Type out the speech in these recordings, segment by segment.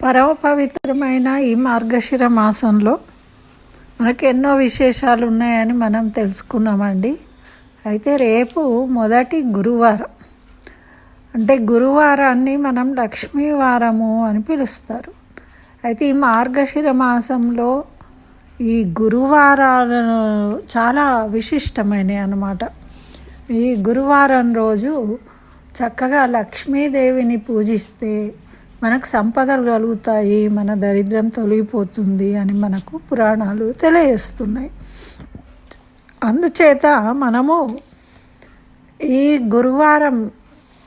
పరమ పవిత్రమైన ఈ మార్గశిర మాసంలో మనకు ఎన్నో విశేషాలు ఉన్నాయని మనం తెలుసుకున్నామండి. అయితే రేపు మొదటి గురువారం. అంటే గురువారాన్ని మనం లక్ష్మీ వారము అని పిలుస్తారు. అయితే ఈ మార్గశిర మాసంలో ఈ గురువారాలను చాలా విశిష్టమైనవి అన్నమాట. ఈ గురువారం రోజు చక్కగా లక్ష్మీదేవిని పూజిస్తే మనకు సంపదలు కలుగుతాయి మన దరిద్రం తొలగిపోతుంది అని మనకు పురాణాలు తెలియజేస్తున్నాయి. అందుచేత మనము ఈ గురువారం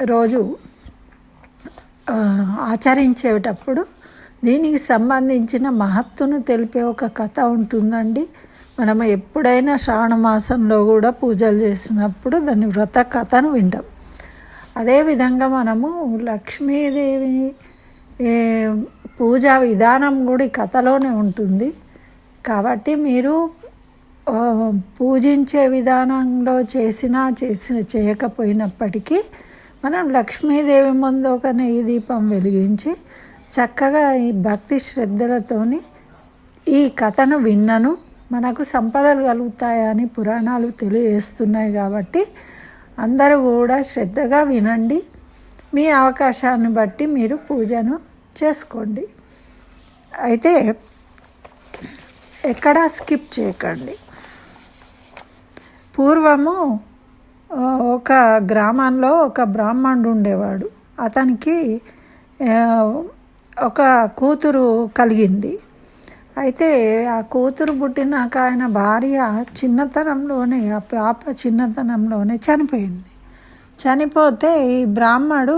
రోజు ఆచరించేటప్పుడు దీనికి సంబంధించిన మహత్తును తెలిపే ఒక కథ ఉంటుందండి. మనం ఎప్పుడైనా శ్రావణ మాసంలో కూడా పూజలు చేసినప్పుడు దాని వ్రత కథను వింటాం. అదేవిధంగా మనము లక్ష్మీదేవిని పూజా విధానం కూడా ఈ కథలోనే ఉంటుంది. కాబట్టి మీరు పూజించే విధానంలో చేసినా చేసిన చేయకపోయినప్పటికీ మనం లక్ష్మీదేవి ముందు ఒక నెయ్యి దీపం వెలిగించి చక్కగా ఈ భక్తి శ్రద్ధలతోని ఈ కథను విన్నను. మనకు సంపదలు కలుగుతాయని పురాణాలు తెలియజేస్తున్నాయి కాబట్టి అందరూ కూడా శ్రద్ధగా వినండి. మీ అవకాశాన్ని బట్టి మీరు పూజను చేసుకోండి. అయితే ఎక్కడా స్కిప్ చేయకండి. పూర్వము ఒక గ్రామంలో ఒక బ్రాహ్మణుడు ఉండేవాడు. అతనికి ఒక కూతురు కలిగింది. అయితే ఆ కూతురు పుట్టినాక ఆయన భార్య చిన్నతనంలోనే ఆ పాప చిన్నతనంలోనే చనిపోయింది. చనిపోతే ఈ బ్రాహ్మడు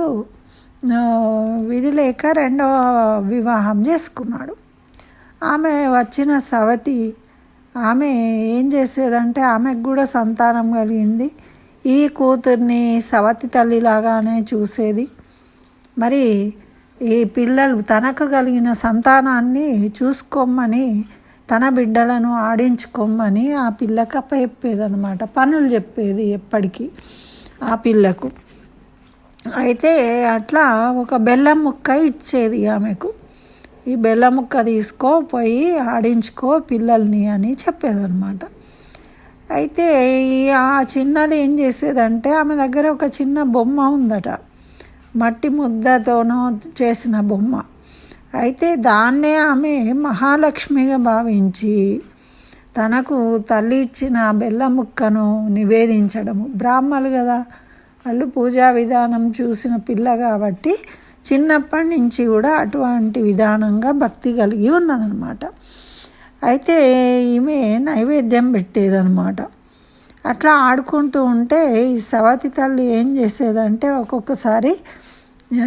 విధి లేక రెండవ వివాహం చేసుకున్నాడు. ఆమె వచ్చిన సవతి ఆమె ఏం చేసేదంటే ఆమెకు కూడా సంతానం కలిగింది. ఈ కూతుర్ని సవతి తల్లిలాగానే చూసేది. మరి ఈ పిల్లలు తనకు కలిగిన సంతానాన్ని చూసుకోమని తన బిడ్డలను ఆడించుకోమని ఆ పిల్లకి అప్పచెప్పేదనమాట పనులు చెప్పేది ఎప్పటికీ ఆ పిల్లకు. అయితే అట్లా ఒక బెల్లం ముక్క ఇచ్చేది ఆమెకు. ఈ బెల్లం ముక్క తీసుకో పోయి ఆడించుకో పిల్లల్ని అని చెప్పేదన్నమాట. అయితే ఈ ఆ చిన్నది ఏం చేసేదంటే ఆమె దగ్గర ఒక చిన్న బొమ్మ ఉందట. మట్టి ముద్దతోనో చేసిన బొమ్మ. అయితే దాన్నే ఆమె మహాలక్ష్మిగా భావించి తనకు తల్లి ఇచ్చిన బెల్ల ముక్కను నివేదించడము. బ్రాహ్మలు కదా వాళ్ళు పూజా విధానం చూసిన పిల్ల కాబట్టి చిన్నప్పటి నుంచి కూడా అటువంటి విధానంగా భక్తి కలిగి ఉన్నదనమాట అయితే ఈమె నైవేద్యం పెట్టేదనమాట అట్లా ఆడుకుంటూ ఉంటే ఈ సవతి తల్లి ఏం చేసేదంటే ఒక్కొక్కసారి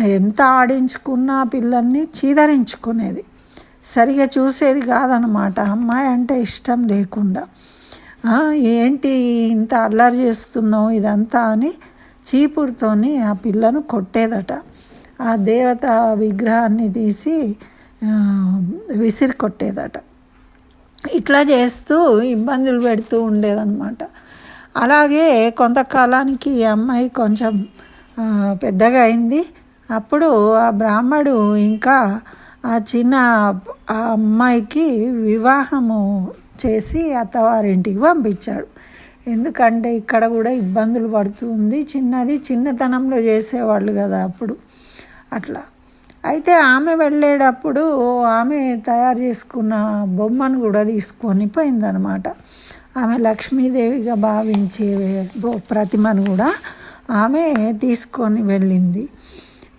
ఎంత ఆడించుకున్నా పిల్లల్ని చీదరించుకునేది. సరిగా చూసేది కాదనమాట అమ్మాయి అంటే ఇష్టం లేకుండా ఏంటి ఇంత అల్లరి చేస్తున్నావు ఇదంతా అని చీపురుతోని ఆ పిల్లను కొట్టేదట. ఆ దేవత విగ్రహాన్ని తీసి విసిరి కొట్టేదట. ఇట్లా చేస్తూ ఇబ్బందులు పెడుతూ ఉండేదన్నమాట. అలాగే కొంతకాలానికి ఈ అమ్మాయి కొంచెం పెద్దగా అయింది. అప్పుడు ఆ బ్రాహ్మడు ఇంకా ఆ చిన్న ఆ అమ్మాయికి వివాహము చేసి అత్తవారింటికి పంపించాడు. ఎందుకంటే ఇక్కడ కూడా ఇబ్బందులు పడుతుంది చిన్నది చిన్నతనంలో చేసేవాళ్ళు కదా అప్పుడు. అట్లా. అయితే ఆమె వెళ్ళేటప్పుడు ఆమె తయారు చేసుకున్న బొమ్మను కూడా తీసుకొని పోయిందనమాట ఆమె లక్ష్మీదేవిగా భావించే ప్రతిమను కూడా ఆమె తీసుకొని వెళ్ళింది.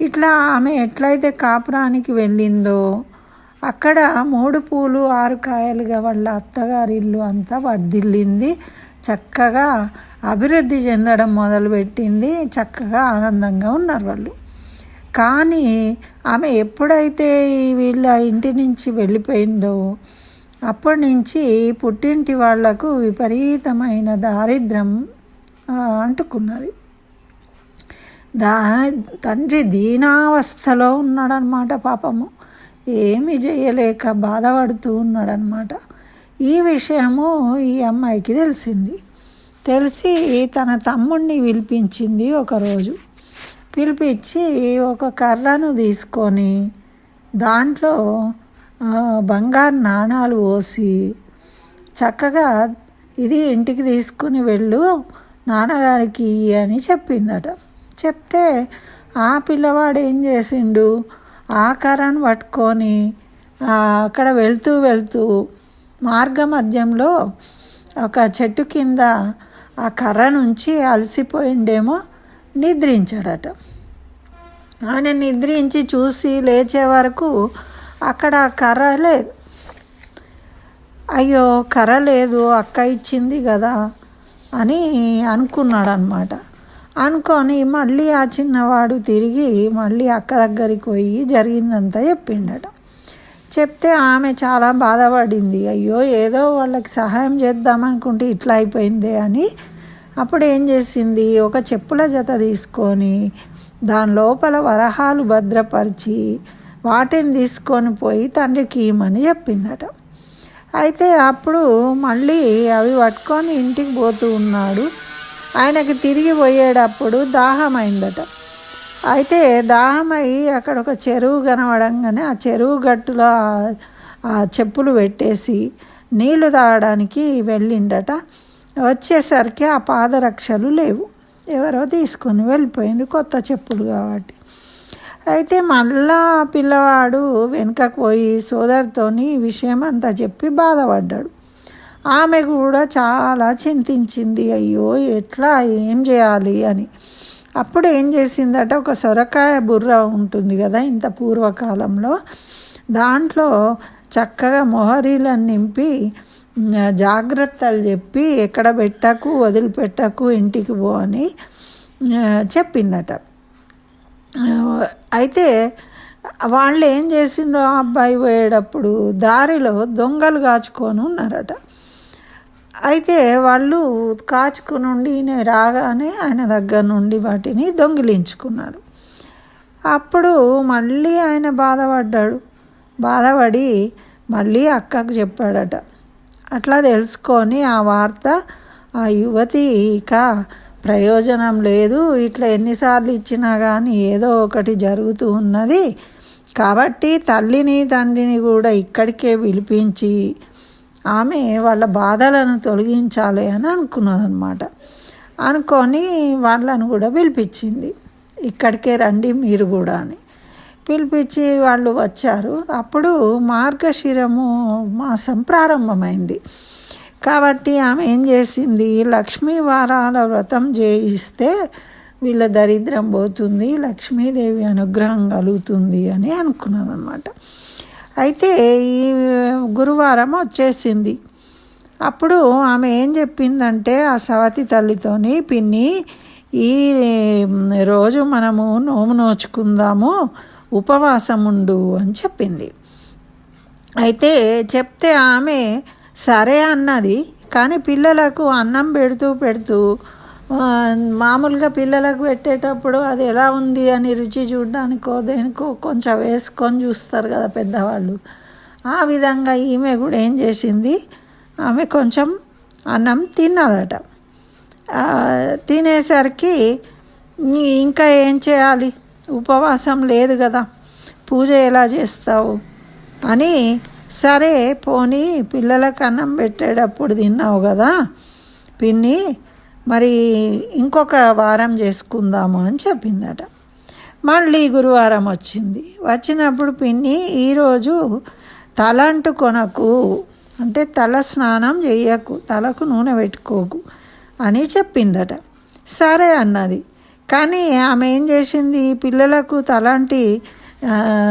ఇట్లా ఆమె ఎట్లయితే కాపురానికి వెళ్ళిందో అక్కడ మూడు పూలు ఆరు కాయలుగా వాళ్ళ అత్తగారి ఇల్లు అంతా వర్ధిల్లింది చక్కగా అభివృద్ధి చెందడం మొదలుపెట్టింది. చక్కగా ఆనందంగా ఉన్నారు వాళ్ళు. కానీ ఆమె ఎప్పుడైతే వీళ్ళ ఇంటి నుంచి వెళ్ళిపోయిందో అప్పటి నుంచి పుట్టింటి వాళ్ళకు విపరీతమైన దారిద్ర్యం అంటుకున్నది. దా తండ్రి దీనావస్థలో ఉన్నాడనమాట పాపము. ఏమి చేయలేక బాధపడుతూ ఉన్నాడనమాట. ఈ విషయము ఈ అమ్మాయికి తెలిసింది. తెలిసి తన తమ్ముడిని పిలిపించింది ఒకరోజు. పిలిపించి ఒక కర్రను తీసుకొని దాంట్లో బంగారు నాణాలు పోసి చక్కగా ఇది ఇంటికి తీసుకుని వెళ్ళు నాన్నగారికి అని చెప్పిందట. చెప్తే ఆ పిల్లవాడు ఏం చేసిండు? ఆ కర్రను పట్టుకొని అక్కడ వెళ్తూ వెళ్తూ మార్గ మధ్యంలో ఒక చెట్టు కింద ఆ కర్ర నుంచి అలసిపోయిండేమో నిద్రించాడట. ఆయన నిద్రించి చూసి లేచే వరకు అక్కడ కర్ర లేదు. అయ్యో కర్ర లేదు అక్క ఇచ్చింది కదా అని అనుకున్నాడు అనమాట అనుకొని మళ్ళీ ఆ చిన్నవాడు తిరిగి మళ్ళీ అక్క దగ్గరికి పోయి జరిగిందంతా చెప్పిండట. చెప్తే ఆమె చాలా బాధపడింది. అయ్యో ఏదో వాళ్ళకి సహాయం చేద్దామనుకుంటే ఇట్లా అయిపోయిందే అని. అప్పుడు ఏం చేసింది? ఒక చెప్పుల జత తీసుకొని దాని లోపల వరహాలు భద్రపరిచి వాటిని తీసుకొని పోయి తండ్రికి ఇమ్మని చెప్పిందట. అయితే అప్పుడు మళ్ళీ అవి పట్టుకొని ఇంటికి పోతూ ఉన్నాడు. ఆయనకి తిరిగి పోయేటప్పుడు దాహం అయిందట అయితే దాహమై అక్కడ ఒక చెరువు కనబడంగానే ఆ చెరువు గట్టులో ఆ- చెప్పులు పెట్టేసి నీళ్ళు తాగడానికి వెళ్ళిండట. వచ్చేసరికి ఆ పాదరక్షలు లేవు. ఎవరో తీసుకొని వెళ్ళిపోయింది కొత్త చెప్పులు కాబట్టి. అయితే మళ్ళా పిల్లవాడు వెనుకకు పోయి సోదరితోని ఈ విషయం అంతా చెప్పి బాధపడ్డాడు. ఆమె కూడా చాలా చింతించింది. అయ్యో ఎట్లా ఏం చేయాలి అని. అప్పుడు ఏం చేసిందట ఒక సొరకాయ బుర్ర ఉంటుంది కదా ఇంత పూర్వకాలంలో దాంట్లో చక్కగా మొహరీలను నింపి జాగ్రత్తలు చెప్పి ఎక్కడ పెట్టకు వదిలిపెట్టకు ఇంటికి పో అని చెప్పిందట. అయితే వాళ్ళు ఏం చేసిండ్రో ఆ అబ్బాయి పోయేటప్పుడు దారిలో దొంగలు కాచుకొని ఉన్నారట. అయితే వాళ్ళు కాచుకుని ఉండి రాగానే ఆయన దగ్గర నుండి వాటిని దొంగిలించుకున్నారు. అప్పుడు మళ్ళీ ఆయన బాధపడ్డాడు. బాధపడి మళ్ళీ అక్కకు చెప్పాడట. అట్లా తెలుసుకొని ఆ వార్త ఆ యువతి ఇక ప్రయోజనం లేదు. ఇట్లా ఎన్నిసార్లు ఇచ్చినా కానీ ఏదో ఒకటి జరుగుతూ ఉన్నది. కాబట్టి తల్లిని తండ్రిని కూడా ఇక్కడికే పిలిపించి ఆమె వాళ్ళ బాధలను తొలగించాలి అని అనుకున్నదనమాట అనుకొని వాళ్ళను కూడా పిలిపించింది. ఇక్కడికే రండి మీరు కూడా అని. పిలిపించి వాళ్ళు వచ్చారు. అప్పుడు మార్గశిరము మాసం ప్రారంభమైంది కాబట్టి ఆమె ఏం చేసింది? లక్ష్మీ వారాల వ్రతం చేయిస్తే వీళ్ళ దరిద్రం పోతుంది లక్ష్మీదేవి అనుగ్రహం కలుగుతుంది అని అనుకున్నదన్నమాట. అయితే ఈ గురువారం వచ్చేసింది. అప్పుడు ఆమె ఏం చెప్పిందంటే ఆ సవతి తల్లితోని పిన్ని ఈ రోజు మనము నోము నోచుకుందాము ఉపవాసం ఉండు అని చెప్పింది. అయితే చెప్తే ఆమె సరే అన్నది. కానీ పిల్లలకు అన్నం పెడుతూ పెడుతూ మామూలుగా పిల్లలకు పెట్టేటప్పుడు అది ఎలా ఉంది అని రుచి చూడడానికో దేనికో కొంచెం వేసుకొని చూస్తారు కదా పెద్దవాళ్ళు. ఆ విధంగా ఈమె కూడా ఏం చేసింది? ఆమె కొంచెం అన్నం తిన్నదట. తినేసరికి ఇంకా ఏం చేయాలి? ఉపవాసం లేదు కదా. పూజ ఎలా చేస్తావు? అని సరే పోనీ పిల్లలకు అన్నం పెట్టేటప్పుడు తిన్నావు కదా. పిన్ని మరి ఇంకొక వారం చేసుకుందాము అని చెప్పిందట. మళ్ళీ గురువారం వచ్చింది. వచ్చినప్పుడు పిన్ని ఈరోజు తలంటు కొనకు అంటే తల స్నానం చేయకు తలకు నూనె పెట్టుకోకు అని చెప్పిందట. సరే అన్నది. కానీ ఆమె ఏం చేసింది? పిల్లలకు తలాంటి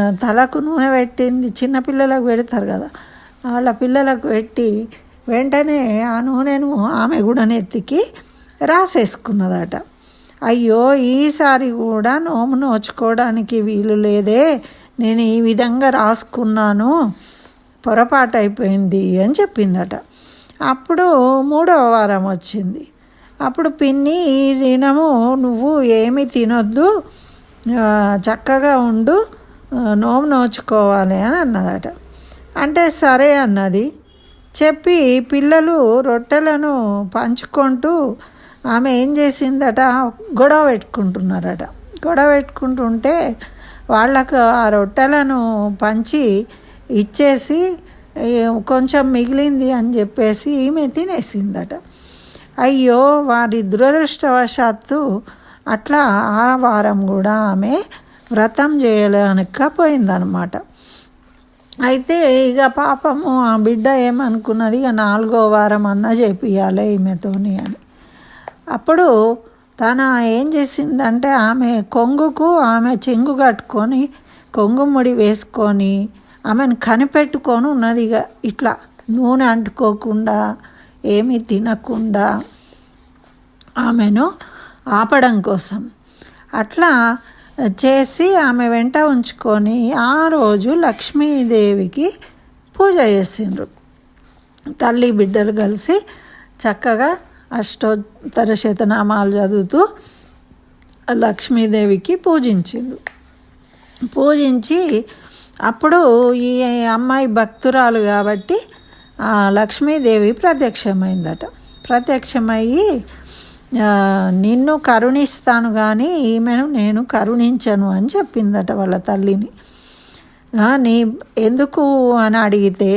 తలకు నూనె పెట్టింది. చిన్న పిల్లలకు పెడతారు కదా. వాళ్ళ పిల్లలకు పెట్టి వెంటనే ఆ నూనెను ఆమె కూడా నెత్తికి రాసేసుకున్నదట. అయ్యో ఈసారి కూడా నోము నోచుకోవడానికి వీలు లేదే. నేను ఈ విధంగా రాసుకున్నాను. పొరపాటు అయిపోయింది అని చెప్పిందట. అప్పుడు మూడవ వారం వచ్చింది. అప్పుడు పిన్ని ఈ దినము నువ్వు ఏమి తినొద్దు చక్కగా ఉండు నోము నోచుకోవాలి అని అన్నదట. అంటే సరే అన్నది. చెప్పి పిల్లలు రొట్టెలను పంచుకుంటూ ఆమె ఏం చేసిందట? గొడవ పెట్టుకుంటున్నారట. గొడవ పెట్టుకుంటుంటే వాళ్ళకు ఆ రొట్టెలను పంచి ఇచ్చేసి కొంచెం మిగిలింది అని చెప్పేసి ఈమె తినేసిందట. అయ్యో వారి దురదృష్టవశాత్తు అట్లా ఆ వారం కూడా ఆమె వ్రతం చేయలేకపోయిందనమాట అయితే ఇక పాపము ఆ బిడ్డ ఏమనుకున్నది? ఇక నాలుగో వారం అన్న చేపియాలి ఈమెతోని అని. అప్పుడు తన ఏం చేసిందంటే ఆమె కొంగుకు ఆమె చెంగు కట్టుకొని కొంగు ముడి వేసుకొని ఆమెను కనిపెట్టుకొని ఉన్నది ఇక ఇట్లా నూనె అంటుకోకుండా ఏమీ తినకుండా ఆమెను ఆపడం కోసం. అట్లా చేసి ఆమె వెంట ఉంచుకొని ఆ రోజు లక్ష్మీదేవికి పూజ చేసిండ్రు. తల్లి బిడ్డలు కలిసి చక్కగా అష్టోత్తర శతనామాలు చదువుతూ లక్ష్మీదేవికి పూజించిండు. పూజించి అప్పుడు ఈ అమ్మాయి భక్తురాలు కాబట్టి ఆ లక్ష్మీదేవి ప్రత్యక్షమైందట. ప్రత్యక్షమయ్యి నిన్ను కరుణిస్తాను కానీ ఈమెను నేను కరుణించను అని చెప్పిందట వాళ్ళ తల్లిని. నీ ఎందుకు అని అడిగితే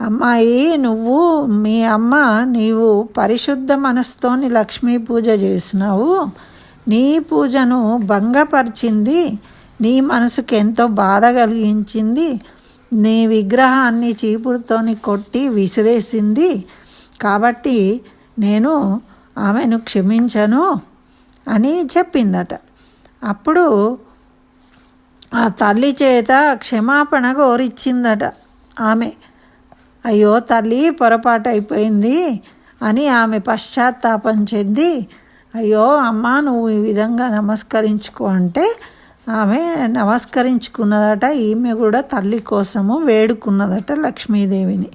అమ్మాయి నువ్వు మీ అమ్మ నీవు పరిశుద్ధ మనసుతోని లక్ష్మీ పూజ చేసినావు. నీ పూజను భంగపరిచింది. నీ మనసుకు ఎంతో బాధ కలిగించింది. నీ విగ్రహాన్ని చీపురుతోని కొట్టి విసిరేసింది. కాబట్టి నేను ఆమెను క్షమించను అని చెప్పిందట. అప్పుడు ఆ తల్లి చేత క్షమాపణ కోరిచ్చిందట ఆమె. అయ్యో తల్లి పొరపాటు అయిపోయింది అని ఆమె పశ్చాత్తాపం చెంది అయ్యో అమ్మ నువ్వు ఈ విధంగా నమస్కరించుకో అంటే ఆమె నమస్కరించుకున్నదట ఈమె కూడా తల్లి కోసము వేడుకున్నదట లక్ష్మీదేవిని.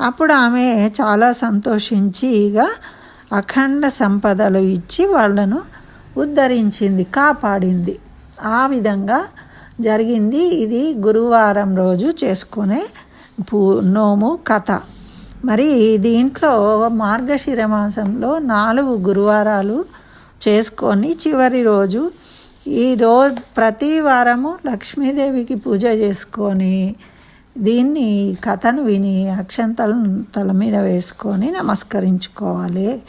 అప్పుడు ఆమె చాలా సంతోషించి ఇక అఖండ సంపదలు ఇచ్చి వాళ్ళను ఉద్ధరించింది కాపాడింది. ఆ విధంగా జరిగింది. ఇది గురువారం రోజు చేసుకునే నోము కథ. మరి దీంట్లో మార్గశిర మాసంలో నాలుగు గురువారాలు చేసుకొని చివరి రోజు ఈ రోజు ప్రతి వారము లక్ష్మీదేవికి పూజ చేసుకొని దీన్ని కథను విని అక్షంతలను తల మీద వేసుకొని నమస్కరించుకోవాలి.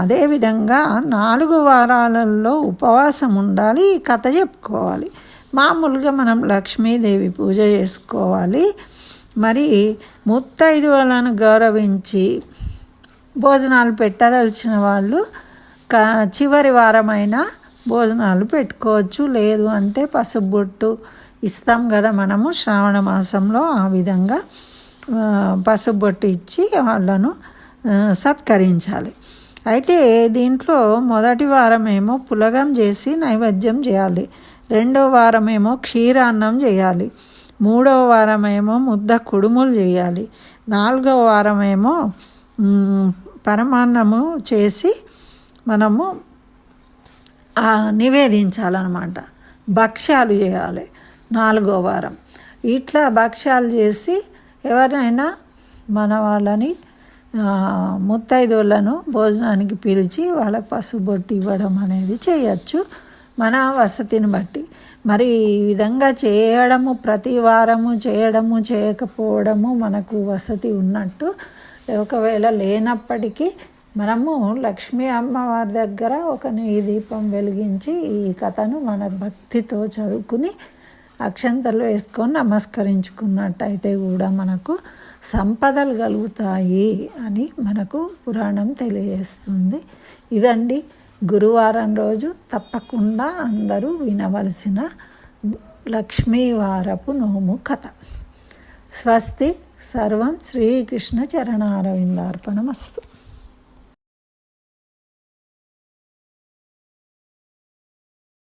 అదేవిధంగా నాలుగు వారాలలో ఉపవాసం ఉండాలి ఈ కథ చెప్పుకోవాలి. మామూలుగా మనం లక్ష్మీదేవి పూజ చేసుకోవాలి. మరి ముత్తైదువులను గౌరవించి భోజనాలు పెట్టదలిచిన వాళ్ళు. క చివరి వారమైనా భోజనాలు పెట్టుకోవచ్చు. లేదు అంటే పసుపు బొట్టు ఇస్తాం కదా మనము శ్రావణ మాసంలో ఆ విధంగా. పసుబొట్టు పసుపు బొట్టు ఇచ్చి వాళ్ళను సత్కరించాలి. అయితే దీంట్లో మొదటి వారమేమో పులగం చేసి నైవేద్యం చేయాలి. రెండో వారమేమో క్షీరాన్నం చేయాలి. మూడవ వారమేమో ముద్ద కుడుములు చేయాలి. నాలుగవ వారమేమో పరమాన్నము చేసి మనము నివేదించాలన్నమాట. భక్ష్యాలు చేయాలి నాలుగో వారం. ఇట్లా భక్ష్యాలు చేసి ఎవరైనా మన వాళ్ళని ముత్తైదులను భోజనానికి పిలిచి వాళ్ళకి పసుబొట్టి ఇవ్వడం అనేది చేయొచ్చు. మన వసతిని బట్టి. మరి ఈ విధంగా చేయడము ప్రతి వారము చేయడము చేయకపోవడము మనకు వసతి ఉన్నట్టు. ఒకవేళ లేనప్పటికీ మనము లక్ష్మీ అమ్మవారి దగ్గర ఒక నెయ్యి దీపం వెలిగించి ఈ కథను మన భక్తితో చదువుకుని అక్షంతలు వేసుకొని నమస్కరించుకున్నట్టయితే కూడా మనకు సంపదలు కలుగుతాయి అని మనకు పురాణం తెలియజేస్తుంది. ఇదండి గురువారం రోజు తప్పకుండా అందరూ వినవలసిన లక్ష్మీవారపు నోము కథ. స్వస్తి. సర్వం శ్రీకృష్ణ చరణారవిందార్పణమస్తు